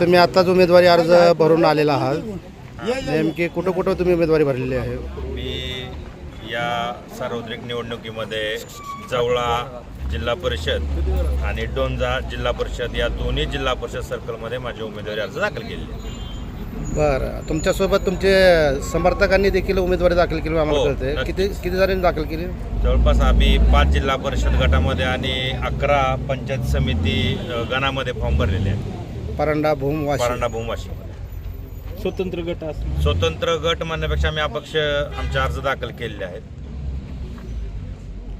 तुम्ही आताच उमेदवारी अर्ज भरून आलेला आहात. नेमके कुठं कुठं तुम्ही उमेदवारी भरलेली आहे? मी या सार्वत्रिक निवडणुकीमध्ये जवळा जिल्हा परिषद आणि डोंजा जिल्हा परिषद या दोन्ही जिल्हा परिषद सर्कलमध्ये माझी उमेदवारी अर्ज दाखल केले बरं. तुमच्यासोबत तुमचे समर्थकांनी देखील उमेदवारी दाखल केली आम्हाला हो, कळते. किती किती जणांनी दाखल केली? जवळपास आम्ही पाच जिल्हा परिषद गटामध्ये आणि अकरा पंचायत समिती अ, गणामध्ये फॉर्म भरलेले आहेत. परांडा भूम वाशी. परांडा भूमवाशीमध्ये स्वतंत्र गट स्वतंत्र गट म्हणण्यापेक्षा आम्ही अपक्ष आमचे अर्ज दाखल केलेले आहेत.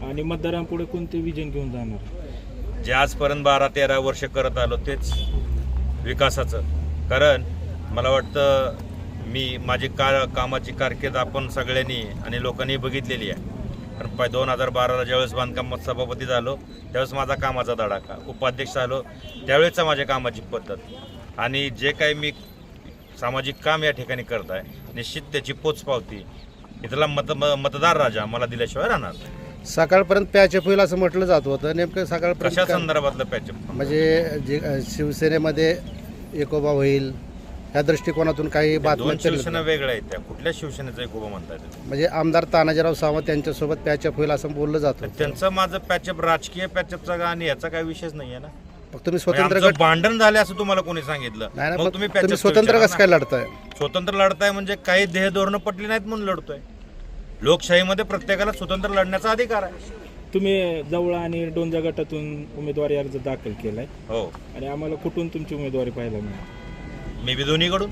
आणि मतदारांपुढे कोणते विजन घेऊन जाणार? जे आजपर्यंत बारा तेरा वर्ष करत आलो तेच विकासाचं. कारण मला वाटतं मी माझी का कामाची कारकीर्द आपण सगळ्यांनी आणि लोकांनी बघितलेली आहे. कारण पाय दोन हजार बाराला ज्यावेळेस बांधकामात सभापती झालो त्यावेळेस माझा कामाचा धडाका. उपाध्यक्ष झालो त्यावेळेसचा माझ्या कामाची पद्धत. आणि जे काही मी सामाजिक काम या ठिकाणी करत आहे निश्चित त्याची पोच पावती. इथला मत म- मतदार राजा मला दिल्याशिवाय राहणार नाही. सकाळपर्यंत पॅचअप होईल असं म्हटलं जात होतं. नेमकं सकाळपर्यंत कशा संदर्भातलं पॅच म्हणजे जे शिवसेनेमध्ये एकोबा होईल या दृष्टिकोनातून काही दोन बातम्या शिवसेना वेगळ्या आहेत त्या. कुठल्या शिवसेनेचा एक उभं म्हणता येतं म्हणजे आमदार तानाजीराव सावंत यांच्यासोबत पॅचअप होईल असं बोललं जात. होतं त्यांचं माझं पॅचअप राजकीय पॅचअपचा का आणि याचा काही विषयच नाहीये ना? मग तुम्ही म्हणजे स्वतंत्र आमचं गट भांडण झाले असं तुम्हाला कोणी सांगितलं? नाही ना मग मग तुम्ही स्वतंत्र विचारा कसं काय ना. लढताय? स्वतंत्र लढताय म्हणजे काही देह धोरणं पटली नाहीत म्हणून लढतोय. लोकशाहीमध्ये प्रत्येकाला स्वतंत्र लढण्याचा अधिकार आहे. तुम्ही जवळ आणि डोंजा गटातून उमेदवारी अर्ज दाखल केलाय. हो. आणि आम्हाला कुठून तुमची उमेदवारी पाहायला मिळाली? मी बी दोन्हीकडून?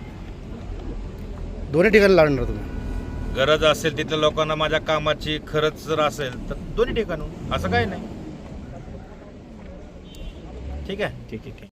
दोन्ही ठिकाणी लढणार तुम्ही. गरज असेल तिथल्या लोकांना माझ्या कामाची खरंच जर असेल तर दोन्ही ठिकाणून. असं काही नाही. ठीक आहे? ठीक आहे ठीक आहे.